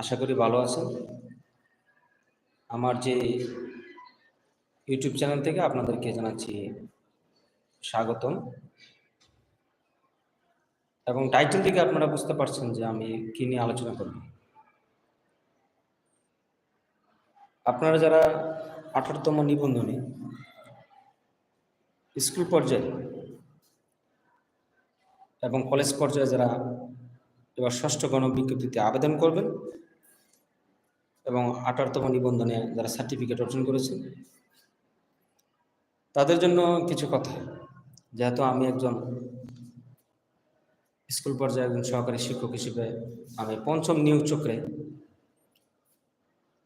আশা করি ভালো আছেন। আমার যে ইউটিউব চ্যানেল থেকে আপনাদেরকে জানাচ্ছি স্বাগতম। এবং টাইটেল থেকে আপনারা বুঝতে পারছেন যে আমি কি নিয়ে আলোচনা করব। আপনারা যারা আঠারোতম নিবন্ধনে, স্কুল পর্যায়ে এবং কলেজ পর্যায়ে যারা এবার ষষ্ঠ গণবিজ্ঞপ্তিতে আবেদন করবেন এবং আঠারোতম নিবন্ধনে যারা সার্টিফিকেট অর্জন করেছেন, তাদের জন্য কিছু কথা। যেহেতু আমি একজন স্কুল পর্যায়ে একজন সহকারী শিক্ষক হিসেবে আমি পঞ্চম নিয়োগ চক্রে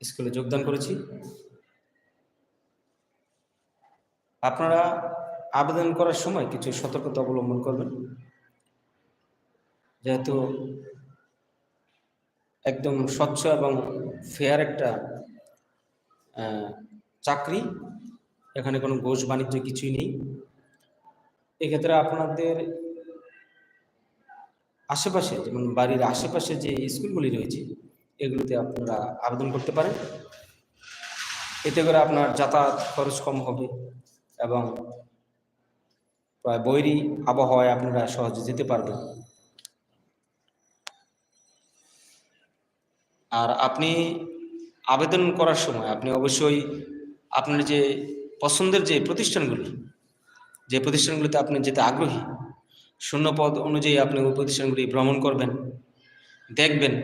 স্কুলে যোগদান করেছি। আপনারা আবেদন করার সময় কিছু সতর্কতা অবলম্বন করবেন। যেহেতু একদম স্বচ্ছ এবং ফেয়ার একটা চাকরি। এখানে কোনো ঘোষ বাণিজ্য কিছুই নেই। এক্ষেত্রে আপনাদের আশেপাশে, যেমন বাড়ির আশেপাশে যে স্কুলগুলি রয়েছে, এগুলিতে আপনারা আবেদন করতে পারেন। এতে করে আপনার যাতায়াত খরচ কম হবে এবং প্রায় বৈরী আবহাওয়ায় আপনারা সহজে যেতে পারবেন। আর আপনি আবেদন করার সময় আপনি অবশ্যই আপনার যে পছন্দের যে প্রতিষ্ঠানগুলি, যে প্রতিষ্ঠানগুলিতে আপনি যেতে আগ্রহী শূন্যপদ অনুযায়ী আপনি ওই প্রতিষ্ঠানগুলি ভ্রমণ করবেন, দেখবেন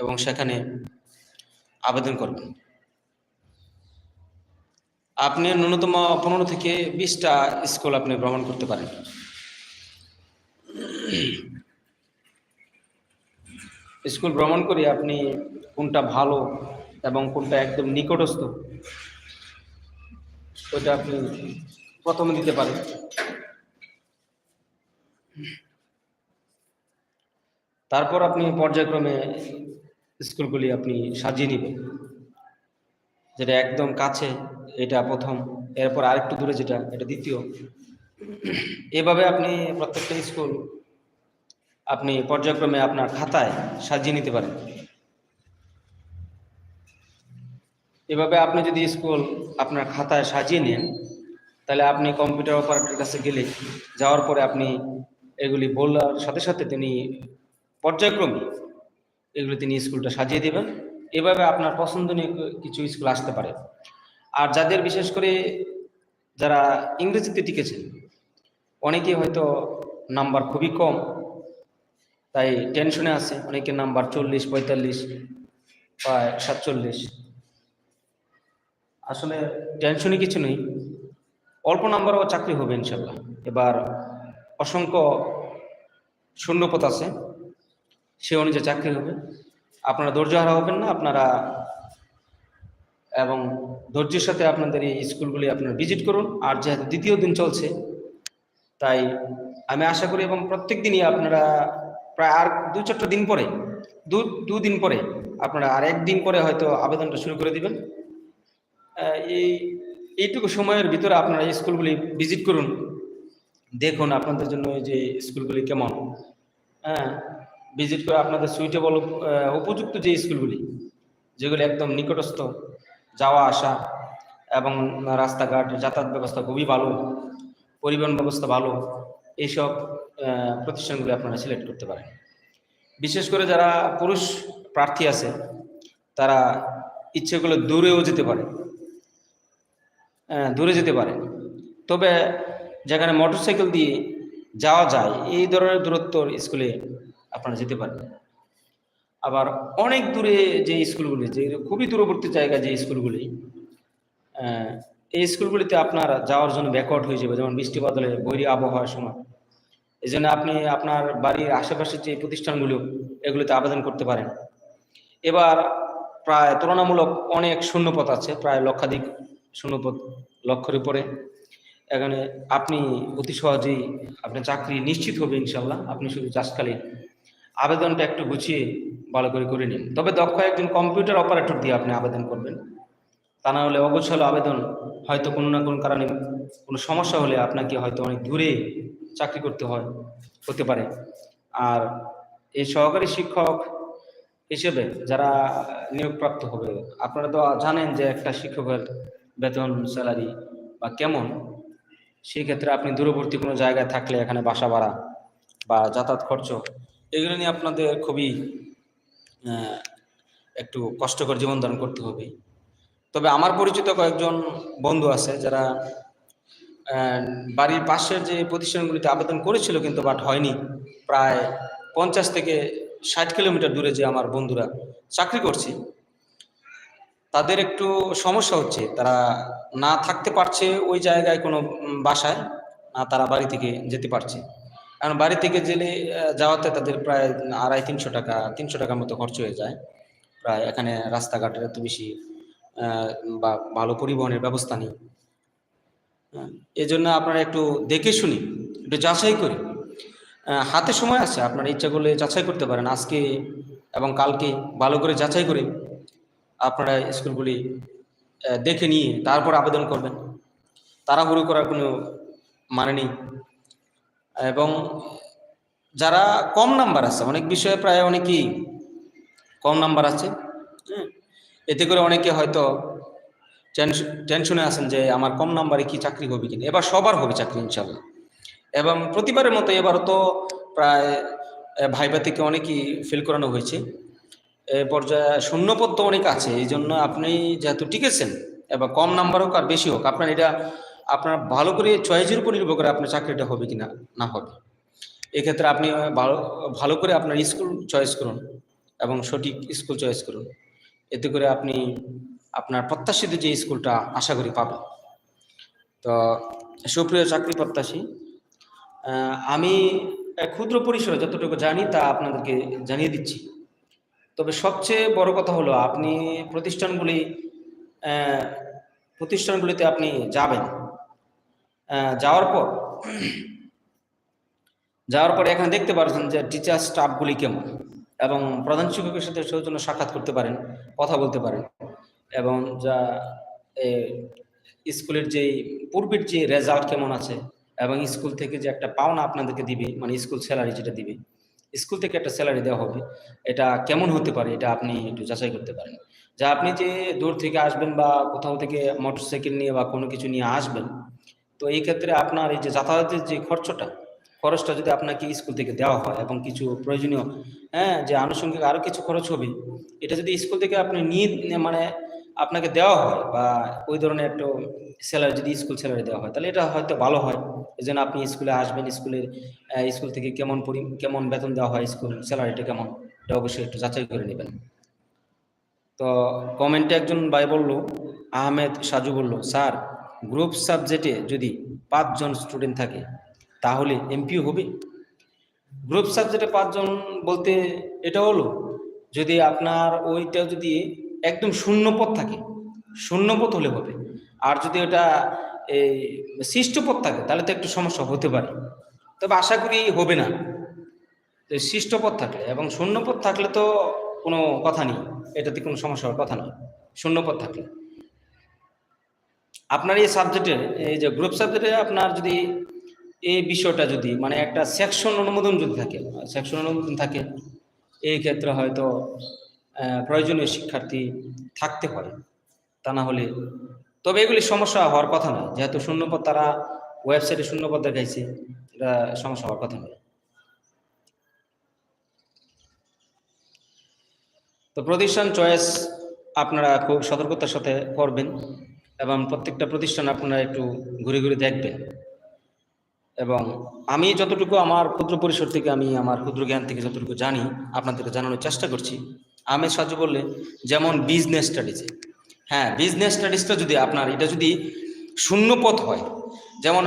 এবং সেখানে আবেদন করবেন। আপনি ন্যূনতম পনেরো থেকে বিশটা স্কুল আপনি ভ্রমণ করতে পারেন। স্কুল ভ্রমণ করে, আপনি কোনটা ভালো এবং কোনটা একদম নিকটস্থ? ওইটা আপনি প্রথমে দিতে পারেন। তারপর আপনি পর্যায়ক্রমে স্কুলগুলি আপনি সাজিয়ে নেবেন। যেটা একদম কাছে, এটা প্রথম, এরপর আরেকটু দূরে যেটা, এটা দ্বিতীয়। এভাবে আপনি প্রত্যেকটা স্কুল আপনি পর্যায়ক্রমে আপনার খাতায় সাজিয়ে নিতে পারেন। এভাবে আপনি যদি স্কুল আপনার খাতায় সাজিয়ে নেন, তাহলে আপনি কম্পিউটার অপারেটরের কাছে গেলে যাওয়ার পরে আপনি এগুলি বলার সাথে সাথে তিনি পর্যায়ক্রমে এগুলো তিনি স্কুলটা সাজিয়ে দেবেন। এভাবে আপনার পছন্দনীয় কিছু স্কুল আসতে পারে। আর যাদের বিশেষ করে যারা ইংরেজিতে টিকেছেন অনেকে হয়তো নাম্বার খুবই কম তাই টেনশনে আছে। অনেকের নাম্বার চল্লিশ, পঁয়তাল্লিশ প্রায় সাতচল্লিশ। আসলে টেনশনই কিছু নেই। অল্প নাম্বারও চাকরি হবে ইনশাল্লাহ। এবার অসংখ্য শূন্যপথ আছে। সে অনুযায়ী চাকরি হবে। আপনারা ধৈর্য হারা হবেন না। আপনারা এবং ধৈর্যের সাথে আপনাদের এই স্কুলগুলি আপনারা ভিজিট করুন। আর যেহেতু দ্বিতীয় দিন চলছে, তাই আমি আশা করি এবং প্রত্যেক দিনই আপনারা প্রায় আর দু চারটা দিন পরে, দু দুদিন পরে আপনারা আর একদিন পরে হয়তো আবেদনটা শুরু করে দিবেন। এই, এইটুকু সময়ের ভিতরে আপনারা স্কুলগুলি ভিজিট করুন। দেখুন আপনাদের জন্য যে স্কুলগুলি কেমন। হ্যাঁ ভিজিট করে আপনাদের সুইটেবল উপযুক্ত যে স্কুলগুলি, যেগুলি একদম নিকটস্থ, যাওয়া আসা এবং রাস্তাঘাট, যাতায়াত ব্যবস্থা খুবই ভালো, পরিবহন ব্যবস্থা ভালো এইসব প্রতিষ্ঠানগুলি আপনারা সিলেক্ট করতে পারেন। বিশেষ করে যারা পুরুষ প্রার্থী আছে, তারা ইচ্ছেগুলো দূরেও যেতে পারে। দূরে যেতে পারে। তবে যেখানে মোটরসাইকেল দিয়ে যাওয়া যায়, এই ধরনের দূরত্বর স্কুলে আপনারা যেতে পারেন আবার অনেক দূরে যে স্কুলগুলি, যে খুবই দূরবর্তী জায়গা যে স্কুলগুলি এই স্কুলগুলিতে আপনার যাওয়ার জন্য ব্যাকওয়ার্ড হয়ে যাবে, যেমন বৃষ্টি বাদলে, বৈরী আবহাওয়ার সময়। এই জন্য আপনি আপনার বাড়ির আশেপাশে যে প্রতিষ্ঠানগুলো, এগুলোতে আবেদন করতে পারেন। এবার প্রায় তুলনামূলক অনেক শূন্যপথ আছে, প্রায় লক্ষাধিক শূন্যপথ লক্ষের উপরে। এখানে আপনি অতি সহজেই আপনার চাকরি নিশ্চিত হবে ইনশাল্লাহ আপনি শুধু চাষকালীন আবেদনটা একটু গুছিয়ে ভালো করে করে নিন। তবে দক্ষ একজন কম্পিউটার অপারেটর দিয়ে আপনি আবেদন করবেন। তা না হলে অগোছালো আবেদন হয়তো কোনো না কোনো কারণে কোনো সমস্যা হলে আপনাকে হয়তো অনেক দূরে চাকরি করতে হয়, হতে পারে। আর এই সহকারী শিক্ষক হিসেবে যারা নিয়োগপ্রাপ্ত হবে, আপনারা তো জানেন যে একটা শিক্ষকের বেতন, স্যালারি বা কেমন সেই ক্ষেত্রে আপনি দূরবর্তী কোনো জায়গায় থাকলে এখানে বাসা ভাড়া বা যাতায়াত খরচ, এগুলো নিয়ে আপনাদের খুবই একটু কষ্টকর জীবন ধারণ করতে হবে। তবে আমার পরিচিত কয়েকজন বন্ধু আছে যারা বাড়ির পাশের যে প্রতিষ্ঠানগুলিতে আবেদন করেছিল কিন্তু বাট হয়নি। প্রায় পঞ্চাশ থেকে ষাট কিলোমিটার দূরে যে আমার বন্ধুরা চাকরি করছে, তাদের একটু সমস্যা হচ্ছে। তারা না থাকতে পারছে ওই জায়গায় কোনো বাসায়, না তারা বাড়ি থেকে যেতে পারছে। কারণ বাড়ি থেকে জেলে যাওয়াতে তাদের প্রায় আড়াই তিনশো টাকা, তিনশো টাকার মতো খরচ হয়ে যায়। প্রায় এখানে রাস্তাঘাটের এত বেশি বা ভালো পরিবহনের ব্যবস্থা নেই। হ্যাঁ, এই জন্য আপনারা একটু দেখে শুনি একটু যাচাই করে। হাতে সময় আছে আপনারা ইচ্ছা করলে যাচাই করতে পারেন। আজকে এবং কালকে ভালো করে যাচাই করে আপনারা স্কুলগুলি দেখে নিয়ে তারপর আবেদন করবেন। তাড়াহুড়ো করার কোনো মানে নেই। এবং যারা কম নাম্বার আছে অনেক বিষয়ে প্রায় অনেকেই কম নাম্বার আছে। হ্যাঁ এতে করে অনেকে হয়তো টেনশনে আছেন যে আমার কম নাম্বারে কি চাকরি হবে কিনা। এবার সবার হবে চাকরি ইনশাল্লাহ এবং প্রতিবারের মতো এবারও তো প্রায় ভাইবা থেকে অনেকই ফেল করানো হয়েছে। এ পর্যায়ে শূন্যপদ তো অনেক আছে এই জন্য আপনি যেহেতু টিকেছেন, এবার কম নাম্বার হোক আর বেশি হোক, আপনার এটা, আপনার ভালো করে চয়েসের উপর নির্ভর করে আপনার চাকরিটা হবে কিনা, না হবে। এক্ষেত্রে আপনি ভালো ভালো করে আপনার স্কুল চয়েস করুন এবং সঠিক স্কুল চয়েস করুন। এতে করে আপনি আপনার প্রত্যাশিত যে স্কুলটা আশা করি পাবেন। তো সুপ্রিয় চাকরি প্রত্যাশী আমি ক্ষুদ্র পরিসরে যতটুকু জানি তা আপনাদেরকে জানিয়ে দিচ্ছি। তবে সবচেয়ে বড় কথা হলো আপনি প্রতিষ্ঠানগুলি প্রতিষ্ঠানগুলিতে আপনি যাবেন। যাওয়ার পর যাওয়ার পর এখানে দেখতে পাচ্ছেন যে টিচার স্টাফগুলি কেমন। এবং প্রধান শিক্ষকের সাথে সৌজন্য সাক্ষাৎ করতে পারেন, কথা বলতে পারেন এবং যা স্কুলের যে পূর্বের যে রেজাল্ট কেমন আছে এবং স্কুল থেকে যে একটা পাওনা আপনাদেরকে দিবে মানে স্কুল স্যালারি যেটা দিবে, স্কুল থেকে একটা স্যালারি দেওয়া হবে, এটা কেমন হতে পারে এটা আপনি একটু যাচাই করতে পারেন। যা আপনি যে দূর থেকে আসবেন বা কোথাও থেকে মোটরসাইকেল নিয়ে বা কোনো কিছু নিয়ে আসবেন, তো এই ক্ষেত্রে আপনার এই যে যাতায়াতের যে খরচটা খরচটা যদি আপনাকে স্কুল থেকে দেওয়া হয় এবং কিছু প্রয়োজনীয় হ্যাঁ যে আনুষঙ্গিক আরও কিছু খরচ হবে, এটা যদি স্কুল থেকে আপনি নিয়ে মানে আপনাকে দেওয়া হয় বা ওই ধরনের একটা স্যালারি যদি স্কুল স্যালারি দেওয়া হয়, তাহলে এটা হয়তো ভালো হয়। এই জন্য আপনি স্কুলে আসবেন, স্কুলের স্কুল থেকে কেমন পরি, কেমন বেতন দেওয়া হয়, স্কুল স্যালারিটা কেমন, এটা অবশ্যই একটু যাচাই করে নেবেন। তো কমেন্টে একজন ভাই বলল, আহমেদ সাজু বলল, স্যার গ্রুপ সাবজেক্টে যদি পাঁচজন স্টুডেন্ট থাকে তাহলে এমপিও হবে। গ্রুপ সাবজেক্টে পাঁচজন বলতে এটা হলো, যদি আপনার ওইটা যদি একদম শূন্য পদ থাকে, শূন্য পদ হলে হবে। আর যদি ওটা এই সৃষ্ট থাকে, তাহলে তো একটু সমস্যা হতে পারে। তবে আশা করি হবে না। সৃষ্ট পদ থাকলে, এবং শূন্য পদ থাকলে তো কোনো কথা নেই। এটাতে কোনো সমস্যা হওয়ার কথা নয়। শূন্য পদ থাকলে। আপনার এই সাবজেক্টে এই যে গ্রুপ সাবজেক্টে আপনার যদি এই বিষয়টা যদি মানে একটা সেকশন অনুমোদন যদি থাকে সেকশন অনুমোদন থাকে, এই ক্ষেত্রে হয়তো প্রয়োজনীয় শিক্ষার্থী থাকতে পারে। তা না হলে, তবে এগুলি সমস্যা হওয়ার কথা নয়। যেহেতু শূন্যপদ তারা ওয়েবসাইটে শূন্যপদ দেখাইছে, এটা সমস্যা হওয়ার কথা নয়। তো প্রতিষ্ঠান চয়েস আপনারা খুব সতর্কতার সাথে করবেন, এবং প্রত্যেকটা প্রতিষ্ঠান আপনারা একটু ঘুরে ঘুরে দেখবেন। এবং আমি যতটুকু আমার ক্ষুদ্র পরিসর থেকে আমি আমার ক্ষুদ্র জ্ঞান থেকে যতটুকু জানি আপনাদেরকে জানানোর চেষ্টা করছি। আমি সাহায্য বললে যেমন বিজনেস স্টাডিজে হ্যাঁ বিজনেস স্টাডিজটা যদি আপনার এটা যদি শূন্য পথ হয় যেমন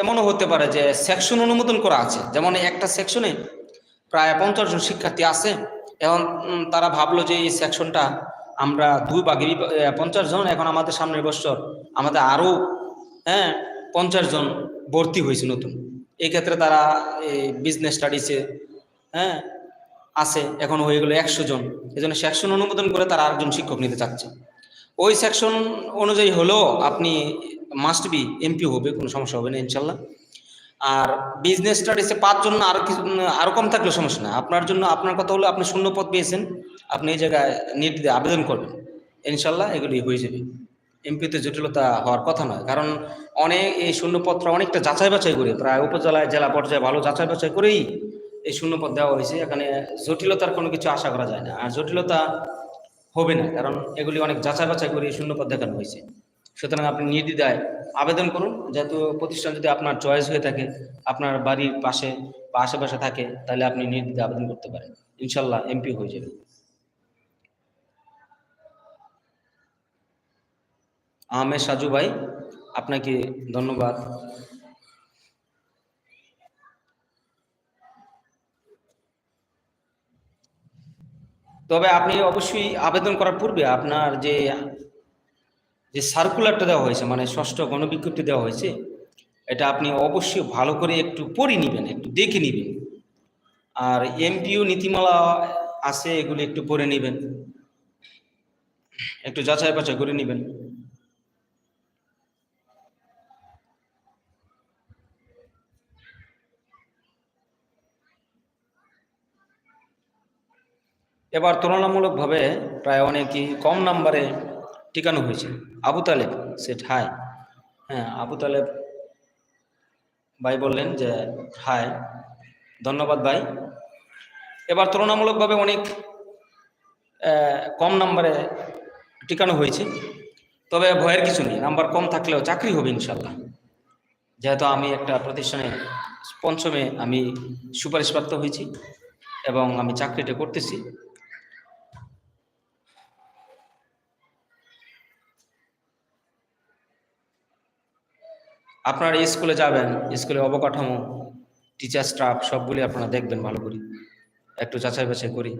এমনও হতে পারে যে সেকশন অনুমোদন করা আছে। যেমন একটা সেকশনে প্রায় পঞ্চাশ জন শিক্ষার্থী আছে উম, তারা ভাবলো যে এই সেকশনটা আমরা দুই ভাগে পঞ্চাশ জন এখন আমাদের সামনের বছর আমাদের আরও হ্যাঁ পঞ্চাশ জন ভর্তি হয়েছে নতুন। এই ক্ষেত্রে তারা এই বিজনেস স্টাডিসে হ্যাঁ আছে, এখন হয়ে গেলো একশো জন। এই জন্য সেকশন অনুমোদন করে তারা আরেকজন শিক্ষক নিতে চাচ্ছে। ওই সেকশন অনুযায়ী হলেও আপনি মাস্ট বি এমপি হবে, কোনো সমস্যা হবে না, ইনশাল্লাহ। আর বিজনেস স্টাডিসে পাঁচজন না, আরও কিছু আরও কম থাকলে সমস্যা না আপনার জন্য, আপনার কথা হলো আপনি শূন্য পদ পেয়েছেন, আপনি এই জায়গায় নিট দিয়ে আবেদন করবেন। ইনশাল্লাহ এগুলি হয়ে যাবে। এমপিতে জটিলতা হওয়ার কথা নয়। কারণ অনেক এই শূন্যপত্র অনেকটা যাচাই বাছাই করে, প্রায় উপজেলায় জেলা পর্যায়ে ভালো যাচাই বাছাই করেই এই শূন্যপদ দেওয়া হয়েছে। এখানে জটিলতার কোনো কিছু আশা করা যায় না। আর জটিলতা হবে না, কারণ এগুলি অনেক যাচাই বাছাই করে শূন্যপদ দেখানো হয়েছে। সুতরাং আপনি নির্দ্বিধায় আবেদন করুন। যেহেতু প্রতিষ্ঠান যদি আপনার চয়েস হয়ে থাকে, আপনার বাড়ির পাশে বা আশেপাশে থাকে, তাহলে আপনি নির্দ্বিধায় আবেদন করতে পারেন। ইনশাল্লাহ এমপি হয়ে যাবে। আহমেদ সাজু ভাই আপনাকে ধন্যবাদ। তবে আপনি অবশ্যই আবেদন করার পূর্বে আপনার যে যে সার্কুলারটা দেওয়া হয়েছে মানে ষষ্ঠ গণবিজ্ঞপ্তি দেওয়া হয়েছে, এটা আপনি অবশ্যই ভালো করে একটু পড়ে নেবেন, একটু দেখে নেবেন। আর এমপিও নীতিমালা আছে, এগুলি একটু পড়ে নেবেন। একটু যাচাই বাছাই করে নেবেন। এবার তুলনামূলকভাবে প্রায় অনেকই কম নাম্বারে টিকানো হয়েছে। আবু তালেব সেট হাই। হ্যাঁ আবু তালেব ভাই বললেন যে হায় ধন্যবাদ ভাই। এবার তুলনামূলকভাবে অনেক কম নাম্বারে টিকানো হয়েছে। তবে ভয়ের কিছু নেই। নাম্বার কম থাকলেও চাকরি হবে ইনশাল্লাহ যেহেতু আমি একটা প্রতিষ্ঠানে পঞ্চমে আমি সুপারিশপ্রাপ্ত হয়েছি এবং আমি চাকরিটা করতেছি। আপনারা স্কুলে যাবেন স্কুলে অবকাঠামো টিচার স্টাফ সবগুলি আপনারা দেখবেন ভালো করে। একটু যাচাই বাছাই করি।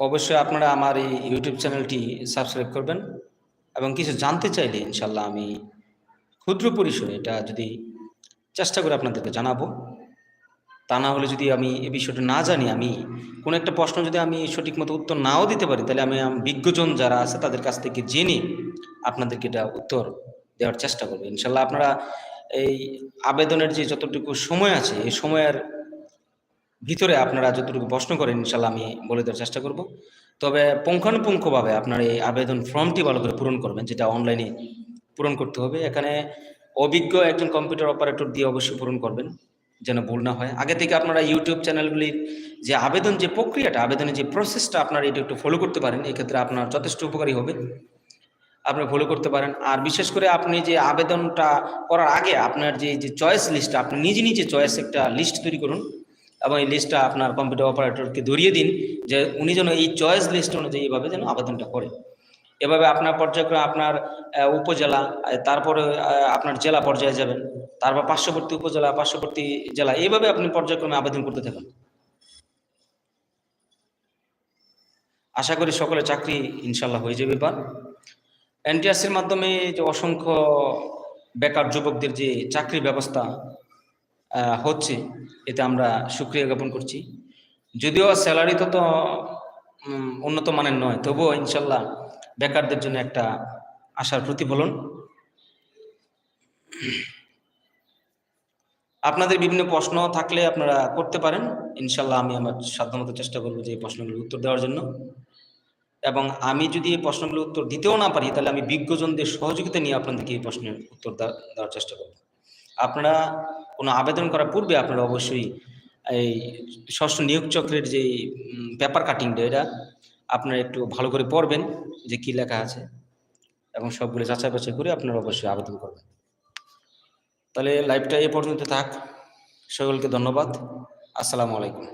অবশ্যই আপনারা আমার এই ইউটিউব চ্যানেলটি সাবস্ক্রাইব করবেন এবং কিছু জানতে চাইলে ইনশাল্লাহ আমি ক্ষুদ্র পরিসরে এটা যদি চেষ্টা করে আপনাদেরকে জানাব। তা না হলে যদি আমি এ বিষয়টা না জানি, আমি কোনো একটা প্রশ্ন যদি আমি সঠিক মতো উত্তর নাও দিতে পারি, তাহলে আমি বিজ্ঞজন যারা আছে তাদের কাছ থেকে জেনে আপনাদেরকে এটা উত্তর দেওয়ার চেষ্টা করব। ইনশাল্লাহ আপনারা এই আবেদনের যে যতটুকু সময় আছে, এই সময়ের ভিতরে আপনারা যতটুকু প্রশ্ন করেন, ইনশাল্লাহ আমি বলে দেওয়ার চেষ্টা করব। তবে পুঙ্খানুপুঙ্খভাবে আপনার এই আবেদন ফর্মটি ভালো করে পূরণ করবেন, যেটা অনলাইনে পূরণ করতে হবে। এখানে অভিজ্ঞ একজন কম্পিউটার অপারেটর দিয়ে অবশ্যই পূরণ করবেন, যেন ভুল না হয়। আগে থেকে আপনারা ইউটিউব চ্যানেলগুলির যে আবেদন, যে প্রক্রিয়াটা, আবেদনের যে প্রসেসটা আপনারা এটা একটু ফলো করতে পারেন, এক্ষেত্রে আপনার যথেষ্ট উপকারী হবে। আপনি ফলো করতে পারেন। আর বিশেষ করে আপনি যে আবেদনটা করার আগে আপনার যে যে চয়েস লিস্টটা আপনি নিজে নিজে চয়েস একটা লিস্ট তৈরি করুন এবং এই লিস্টটা আপনার কম্পিউটার অপারেটরকে ধরিয়ে দিন যে, উনি যেন এই চয়েস লিস্ট অনুযায়ী এভাবে যেন আবেদনটা করে। এভাবে আপনার পর্যায়ক্রমে আপনার উপজেলা তারপরে আপনার জেলা পর্যায়ে যাবেন, তারপর পার্শ্ববর্তী উপজেলা, পার্শ্ববর্তী জেলা, এইভাবে আপনি পর্যায়ক্রমে আবেদন করতে থাকেন। আশা করি সকলে চাকরি ইনশাল্লাহ হয়ে যাবে এবার। এনটিআরসির মাধ্যমে যে অসংখ্য বেকার যুবকদের যে চাকরি ব্যবস্থা হচ্ছে, এতে আমরা সুক্রিয়া জ্ঞাপন করছি। যদিও স্যালারি তো তো উন্নত মানের নয়, তবুও ইনশাল্লাহ বেকারদের জন্য একটা আশার প্রতিফলন। আপনাদের বিভিন্ন প্রশ্ন থাকলে আপনারা করতে পারেন। ইনশাল্লাহ আমি আমার সাধ্যমতো চেষ্টা করব যে এই প্রশ্নগুলোর উত্তর দেওয়ার জন্য। এবং আমি যদি এই প্রশ্নগুলোর উত্তর দিতেও না পারি, তাহলে আমি বিজ্ঞজনদের সহযোগিতা নিয়ে আপনাদেরকে এই প্রশ্নের উত্তর দেওয়ার চেষ্টা করব। আপনারা কোনো আবেদন করার পূর্বে আপনারা অবশ্যই এই ষষ্ঠ নিয়োগ চক্রের যে পেপার কাটিংটা, এটা আপনারা একটু ভালো করে পড়বেন যে কি লেখা আছে এবং সবগুলো যাচাই বাছাই করে আপনারা অবশ্যই আবেদন করবেন। তাহলে লাইভটা এ পর্যন্ত থাক। সকলকে ধন্যবাদ। আসসালামু আলাইকুম।